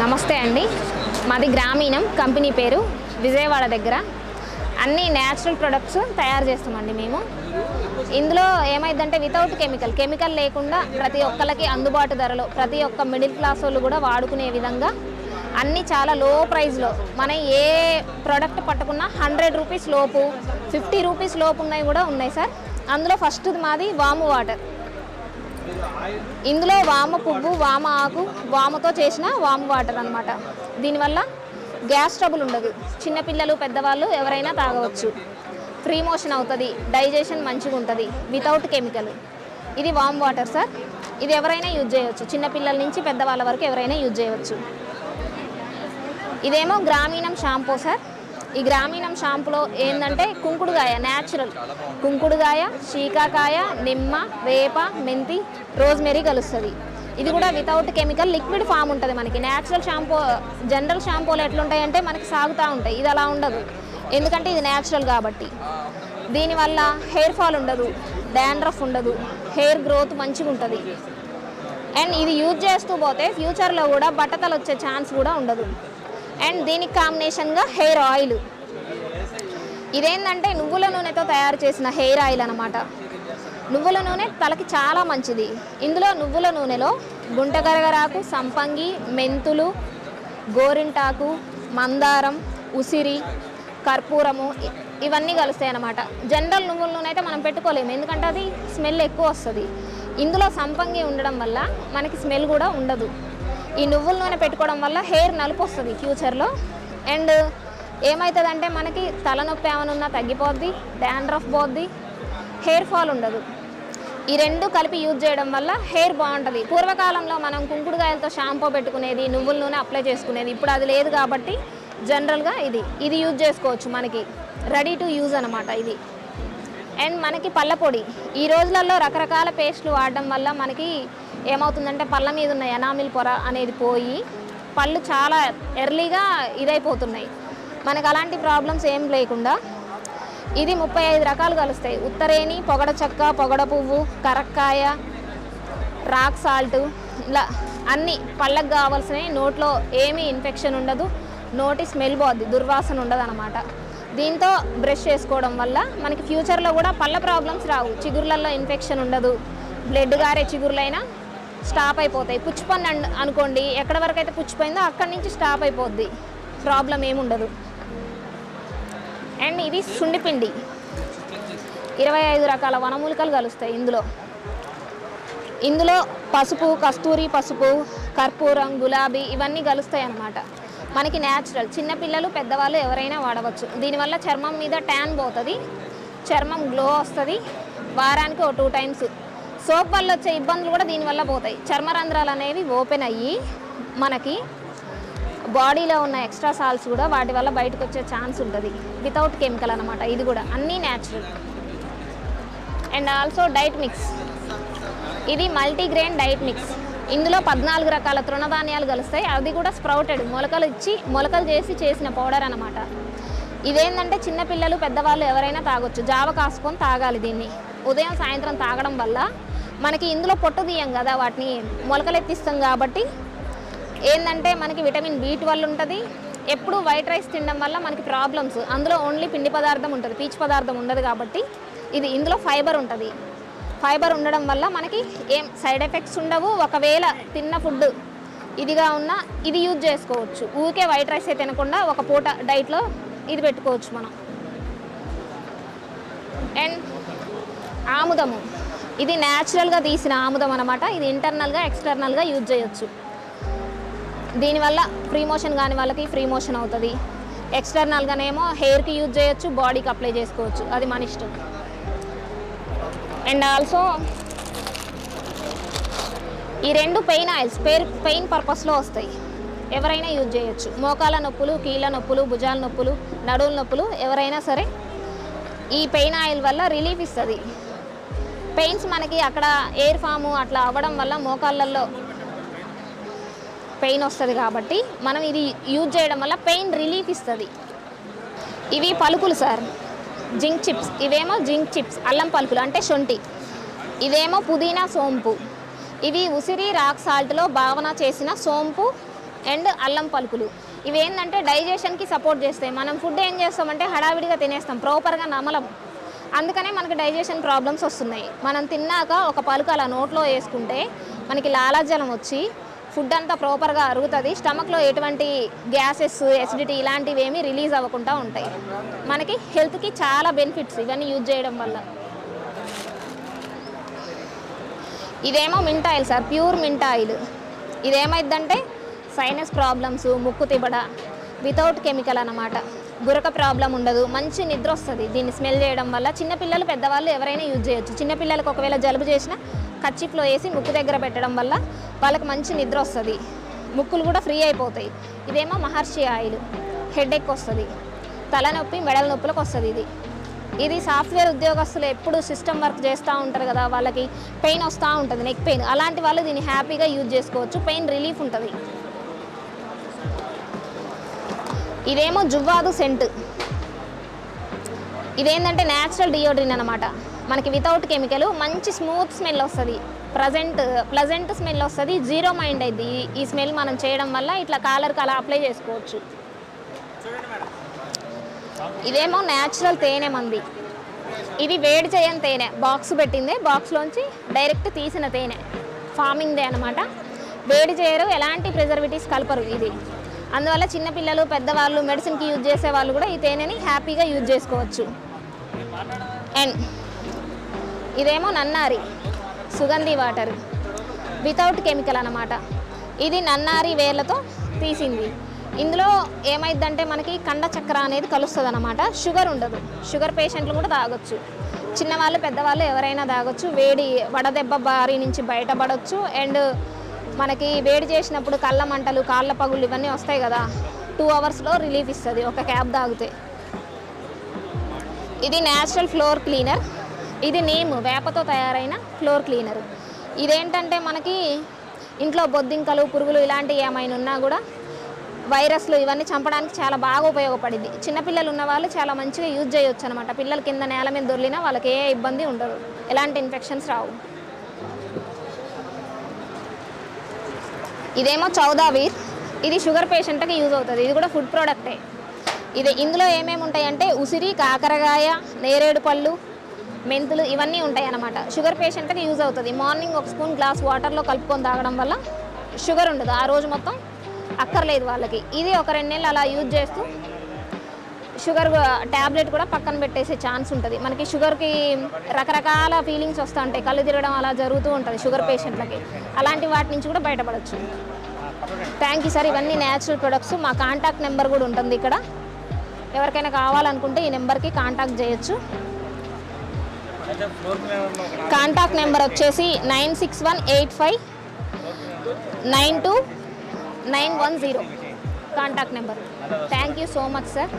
నమస్తే అండి. మాది గ్రామీణం కంపెనీ పేరు విజయవాడ దగ్గర. అన్ని న్యాచురల్ ప్రొడక్ట్స్ తయారు చేస్తామండి మేము. ఇందులో ఏమైందంటే వితౌట్ కెమికల్ కెమికల్ లేకుండా ప్రతి ఒక్కరికి అందుబాటు ధరలో ప్రతి ఒక్క మిడిల్ క్లాస్ వాళ్ళు కూడా వాడుకునే విధంగా అన్నీ చాలా లో ప్రైస్లో మనం ఏ ప్రోడక్ట్ పట్టుకున్నా హండ్రెడ్ రూపీస్ లోపు ఫిఫ్టీ రూపీస్ లోపు ఉన్నాయి కూడా ఉన్నాయి సార్. అందులో ఫస్ట్ మాది వాము వాటర్ ఇందులో వామ పువ్వు వామ ఆకు వామతో చేసిన వామ వాటర్ అనమాట దీనివల్ల గ్యాస్ ట్రబుల్ ఉండదు. చిన్నపిల్లలు పెద్దవాళ్ళు ఎవరైనా తాగవచ్చు. ఫ్రీ మోషన్ అవుతుంది డైజెషన్ మంచిగా ఉంటుంది వితౌట్ కెమికల్ ఇది వామ్ వాటర్ సార్. ఇది ఎవరైనా యూజ్ చేయవచ్చు చిన్నపిల్లల నుంచి పెద్దవాళ్ళ వరకు ఎవరైనా యూజ్ చేయవచ్చు ఇదేమో గ్రామీణం షాంపూ సార్. ఈ గ్రామీణం షాంపూలో ఏంటంటే కుంకుడుగాయ న్యాచురల్ కుంకుడుగాయ శీకాకాయ నిమ్మ వేప మెంతి రోజ్మెరీ కలుస్తుంది. ఇది కూడా వితౌట్ కెమికల్ లిక్విడ్ ఫామ్ ఉంటుంది మనకి. న్యాచురల్ షాంపూ జనరల్ షాంపూలు ఎట్లుంటాయంటే మనకి సాగుతూ ఉంటాయి. ఇది అలా ఉండదు. ఎందుకంటే ఇది న్యాచురల్ కాబట్టి. దీనివల్ల హెయిర్ ఫాల్ ఉండదు డాండ్రఫ్ ఉండదు హెయిర్ గ్రోత్ మంచిగా ఉంటుంది. అండ్ ఇది యూజ్ చేస్తూ పోతే ఫ్యూచర్లో కూడా బట్టతలు వచ్చే ఛాన్స్ కూడా ఉండదు. అండ్ దీనికి కాంబినేషన్గా హెయిర్ ఆయిల్ ఇదేంటంటే నువ్వుల నూనెతో తయారు చేసిన హెయిర్ ఆయిల్ అనమాట నువ్వుల నూనె తలకి చాలా మంచిది. ఇందులో నువ్వుల నూనెలో గుంటగరగరాకు సంపంగి మెంతులు గోరింటాకు మందారం ఉసిరి కర్పూరము ఇవన్నీ కలుస్తాయి అన్నమాట. జనరల్ నువ్వుల నూనె అయితే మనం పెట్టుకోలేము. ఎందుకంటే అది స్మెల్ ఎక్కువ వస్తుంది. ఇందులో సంపంగి ఉండడం వల్ల మనకి స్మెల్ కూడా ఉండదు. ఈ నువ్వుల నూనె పెట్టుకోవడం వల్ల హెయిర్ నలుపు వస్తుంది ఫ్యూచర్లో. అండ్ ఏమవుతుందంటే మనకి తలనొప్పి ఏమైనా ఉన్నా తగ్గిపోద్ది డాండ్రఫ్ పోద్ది హెయిర్ ఫాల్ ఉండదు. ఈ రెండు కలిపి యూజ్ చేయడం వల్ల హెయిర్ బాగుంటుంది. పూర్వకాలంలో మనం కుంకుడుకాయలతో షాంపూ పెట్టుకునేది నువ్వుల నూనె అప్లై చేసుకునేది ఇప్పుడు అది లేదు కాబట్టి జనరల్గా ఇది. ఇది యూజ్ చేసుకోవచ్చు మనకి. రెడీ టు యూజ్ అనమాట ఇది. అండ్ మనకి పళ్ళ పొడి. ఈ రోజులలో రకరకాల పేస్ట్లు వాడడం వల్ల మనకి ఏమవుతుందంటే పళ్ళ మీద ఉన్న ఎనామిల్ పొర అనేది పోయి పళ్ళు చాలా ఎర్లీగా ఇదైపోతున్నాయి. మనకు అలాంటి ప్రాబ్లమ్స్ ఏం లేకుండా ఇది ముప్పై ఐదు రకాలు కలుస్తాయి. ఉత్తరేణి పొగడ చెక్క పొగడ పువ్వు కరక్కాయ రాక్ సాల్ట్ ఇలా అన్ని పళ్ళకు కావాల్సినవి. నోట్లో ఏమీ ఇన్ఫెక్షన్ ఉండదు. నోటి స్మెల్ పోద్ది దుర్వాసన ఉండదు అనమాట దీంతో బ్రష్ చేసుకోవడం వల్ల మనకి ఫ్యూచర్లో కూడా పళ్ళ ప్రాబ్లమ్స్ రావు. చిగుర్లలో ఇన్ఫెక్షన్ ఉండదు. బ్లడ్ గారే చిగురులైనా స్టాప్ అయిపోతాయి. పుచ్చిపన్ను అనుకోండి ఎక్కడ వరకు అయితే పుచ్చిపోయిందో అక్కడి నుంచి స్టాప్ అయిపోద్ది. ప్రాబ్లం ఏముండదు. అండ్ ఇది సుండిపిండి ఇరవై ఐదు రకాల వనమూలికలు కలుస్తాయి ఇందులో. ఇందులో పసుపు కస్తూరి పసుపు కర్పూరం గులాబీ ఇవన్నీ కలుస్తాయి అన్నమాట. మనకి న్యాచురల్ చిన్నపిల్లలు పెద్దవాళ్ళు ఎవరైనా వాడవచ్చు. దీనివల్ల చర్మం మీద ట్యాన్ పోతుంది చర్మం గ్లో వస్తుంది వారానికి ఒక టూ టైమ్స్ సోప్ వల్ల వచ్చే ఇబ్బందులు కూడా దీనివల్ల పోతాయి. చర్మరంధ్రాలు అనేవి ఓపెన్ అయ్యి మనకి బాడీలో ఉన్న ఎక్స్ట్రా సాల్స్ కూడా వాటి వల్ల బయటకు వచ్చే ఛాన్స్ ఉంటుంది. వితౌట్ కెమికల్ అనమాట ఇది కూడా అన్నీ natural and also diet mix ఇది మల్టీగ్రెయిన్ డైట్ మిక్స్ ఇందులో పద్నాలుగు రకాల తృణధాన్యాలు కలుస్తాయి. అది కూడా స్ప్రౌటెడ్ మొలకలు ఇచ్చి మొలకలు చేసి చేసిన పౌడర్ అనమాట ఇదేంటంటే చిన్నపిల్లలు పెద్దవాళ్ళు ఎవరైనా తాగొచ్చు. జావ కాసుకొని తాగాలి దీన్ని. ఉదయం సాయంత్రం తాగడం వల్ల మనకి ఇందులో పొట్టు తీయం కదా వాటిని. మొలకలు ఎత్తిస్తాం కాబట్టి ఏంటంటే మనకి విటమిన్ బి ట్వెల్వ్ ఉంటుంది. ఎప్పుడు వైట్ రైస్ తినడం వల్ల మనకి ప్రాబ్లమ్స్. అందులో ఓన్లీ పిండి పదార్థం ఉంటుంది. పీచు పదార్థం ఉండదు కాబట్టి ఇది ఇందులో ఫైబర్ ఉంటుంది. ఫైబర్ ఉండడం వల్ల మనకి ఏం సైడ్ ఎఫెక్ట్స్ ఉండవు. ఒకవేళ తిన్న ఫుడ్ ఇదిగా ఉన్న ఇది యూజ్ చేసుకోవచ్చు. ఊరికే వైట్ రైస్ తినకుండా ఒక పూట డైట్లో ఇది పెట్టుకోవచ్చు మనం. అండ్ ఆముదము. ఇది న్యాచురల్గా తీసిన ఆముదం అనమాట ఇది ఇంటర్నల్గా ఎక్స్టర్నల్గా యూజ్ చేయొచ్చు. దీనివల్ల ఫ్రీ మోషన్ కాని వాళ్ళకి ఫ్రీ మోషన్ అవుతుంది. ఎక్స్టర్నల్గానేమో హెయిర్కి యూజ్ చేయొచ్చు బాడీకి అప్లై చేసుకోవచ్చు. అది మన ఇష్టం. అండ్ ఆల్సో ఈ రెండు పెయిన్ ఆయిల్స్ పెయిర్ పెయిన్ పర్పస్లో వస్తాయి. ఎవరైనా యూజ్ చేయొచ్చు. మోకాల నొప్పులు కీళ్ళ నొప్పులు భుజాల నొప్పులు నడువుల నొప్పులు ఎవరైనా సరే ఈ పెయిన్ ఆయిల్ వల్ల రిలీఫ్ ఇస్తుంది. పెయిన్స్ మనకి అక్కడ ఎయిర్ ఫాము అట్లా అవ్వడం వల్ల మోకాళ్ళల్లో పెయిన్ వస్తుంది కాబట్టి మనం ఇది యూజ్ చేయడం వల్ల పెయిన్ రిలీఫ్ ఇస్తుంది. ఇవి పలుకులు సార్. Zinc chips. ఇవేమో జింక్ చిప్స్. అల్లం పలుకులు అంటే శొంఠి. ఇదేమో పుదీనా సోంపు. ఇవి ఉసిరి రాక్ సాల్ట్లో భావన చేసిన సోంపు అండ్ అల్లం పలుకులు. ఇవి ఏంటంటే డైజెషన్కి సపోర్ట్ చేస్తాయి. మనం ఫుడ్ ఏం చేస్తామంటే హడావిడిగా తినేస్తాం. ప్రాపర్గా నమలం. అందుకనే మనకి డైజెషన్ ప్రాబ్లమ్స్ వస్తున్నాయి. మనం తిన్నాక ఒక పలుకు అలా నోట్లో వేసుకుంటే మనకి లాలాజలం వచ్చి ఫుడ్ అంతా ప్రాపర్గా అరుగుతుంది. స్టమక్లో ఎటువంటి గ్యాసెస్ ఎసిడిటీ ఇలాంటివి ఏమీ రిలీజ్ అవ్వకుండా ఉంటాయి. మనకి హెల్త్కి చాలా బెనిఫిట్స్ ఇవన్నీ యూజ్ చేయడం వల్ల. ఇదేమో mint oil sir pure mint oil. ఇదేమైందంటే sinus problems ముక్కు తిబడ వితౌట్ కెమికల్ అన్నమాట. గురక ప్రాబ్లం ఉండదు మంచి నిద్ర వస్తుంది. దీన్ని స్మెల్ చేయడం వల్ల చిన్నపిల్లలు పెద్దవాళ్ళు ఎవరైనా యూజ్ చేయొచ్చు. చిన్నపిల్లలకు ఒకవేళ జలుబు చేసినా కచ్చిఫ్లో వేసి ముక్కు దగ్గర పెట్టడం వల్ల వాళ్ళకి మంచి నిద్ర వస్తుంది. ముక్కులు కూడా ఫ్రీ అయిపోతాయి. ఇదేమో మహర్షి ఆయిల్. హెడ్ ఎక్ వస్తుంది. తలనొప్పి మెడల నొప్పులకు వస్తుంది ఇది. ఇది సాఫ్ట్వేర్ ఉద్యోగస్తులు ఎప్పుడు సిస్టమ్ వర్క్ చేస్తూ ఉంటారు కదా వాళ్ళకి పెయిన్ వస్తూ ఉంటుంది నెక్ పెయిన్ అలాంటి వాళ్ళు దీన్ని హ్యాపీగా యూజ్ చేసుకోవచ్చు. పెయిన్ రిలీఫ్ ఉంటుంది. ఇదేమో జువ్వాదు సెంట్ ఇదేంటంటే న్యాచురల్ డియోడ్రిన్ అనమాట మనకి వితౌట్ కెమికల్ మంచి స్మూత్ స్మెల్ వస్తుంది. ప్రజెంట్ ప్లజెంట్ స్మెల్ వస్తుంది. జీరో మైండ్ అయింది ఈ స్మెల్ మనం చేయడం వల్ల ఇట్లా కాలర్కి అలా అప్లై చేసుకోవచ్చు. ఇదేమో న్యాచురల్ తేనె మంది. ఇది వేడి చేయని తేనె. బాక్స్ పెట్టింది. బాక్స్లోంచి డైరెక్ట్ తీసిన తేనె. ఫార్మింగ్దే అనమాట వేడి చేయరు. ఎలాంటి ప్రిజర్వేటివ్స్ కలపరు ఇది. అందువల్ల చిన్నపిల్లలు పెద్దవాళ్ళు మెడిసిన్కి యూజ్ చేసే వాళ్ళు కూడా ఈ తేనెని హ్యాపీగా యూజ్ చేసుకోవచ్చు. అండ్ ఇదేమో నన్నారి సుగంధి వాటర్ వితౌట్ కెమికల్ అన్నమాట. ఇది నన్నారి వేర్లతో తీసింది. ఇందులో ఏమైందంటే మనకి కండ అనేది కలుస్తుంది అనమాట షుగర్ ఉండదు. షుగర్ పేషెంట్లు కూడా తాగొచ్చు. చిన్నవాళ్ళు పెద్దవాళ్ళు ఎవరైనా తాగొచ్చు. వేడి వడదెబ్బ బారి నుంచి బయటపడవచ్చు అండ్ మనకి వేడి చేసినప్పుడు కళ్ళ మంటలు కాళ్ళ పగులు ఇవన్నీ వస్తాయి కదా. టూ అవర్స్లో రిలీఫ్ ఇస్తుంది. ఒక క్యాబ్ తాగితే. ఇది న్యాచురల్ ఫ్లోర్ క్లీనర్. ఇది నేమ్ వేపతో తయారైన ఫ్లోర్ క్లీనర్. ఇదేంటంటే మనకి ఇంట్లో బొద్దింకలు పురుగులు ఇలాంటివి ఏమైనా ఉన్నా కూడా వైరస్లు ఇవన్నీ చంపడానికి చాలా బాగా ఉపయోగపడింది చిన్నపిల్లలు ఉన్న వాళ్ళు చాలా మంచిగా యూజ్ చేయొచ్చు అనమాట పిల్లల కింద నేల మీద దొర్లినా వాళ్ళకి ఏ ఇబ్బంది ఉండదు. ఎలాంటి ఇన్ఫెక్షన్స్ రావు. ఇదేమో చౌదావీర్. ఇది షుగర్ పేషెంట్కి యూజ్ అవుతుంది. ఇది కూడా ఫుడ్ ప్రోడక్టే. ఇది ఇందులో ఏమేమి ఉంటాయంటే ఉసిరి కాకరకాయ నేరేడు పళ్ళు మెంతులు ఇవన్నీ ఉంటాయి అన్నమాట షుగర్ పేషెంట్కి యూజ్ అవుతుంది. మార్నింగ్ ఒక స్పూన్ గ్లాస్ వాటర్లో కలుపుకొని తాగడం వల్ల షుగర్ ఉండదు. ఆ రోజు మొత్తం అక్కర్లేదు వాళ్ళకి. ఇది ఒక రెండు నెలలు అలా యూజ్ చేస్తూ షుగర్ ట్యాబ్లెట్ కూడా పక్కన పెట్టేసే ఛాన్స్ ఉంటుంది. మనకి షుగర్కి రకరకాల ఫీలింగ్స్ వస్తూ ఉంటాయి కళ్ళు తిరగడం అలా జరుగుతూ ఉంటుంది షుగర్ పేషెంట్లకి అలాంటి వాటి నుంచి కూడా బయటపడవచ్చు థ్యాంక్ యూ సార్ ఇవన్నీ న్యాచురల్ ప్రొడక్ట్స్ మా కాంటాక్ట్ నెంబర్ కూడా ఉంటుంది ఇక్కడ. ఎవరికైనా కావాలనుకుంటే ఈ నెంబర్కి కాంటాక్ట్ చేయొచ్చు. కాంటాక్ట్ నెంబర్ వచ్చేసి nine six one eight five nine two nine one zero. Contact number. Thank you so much sir.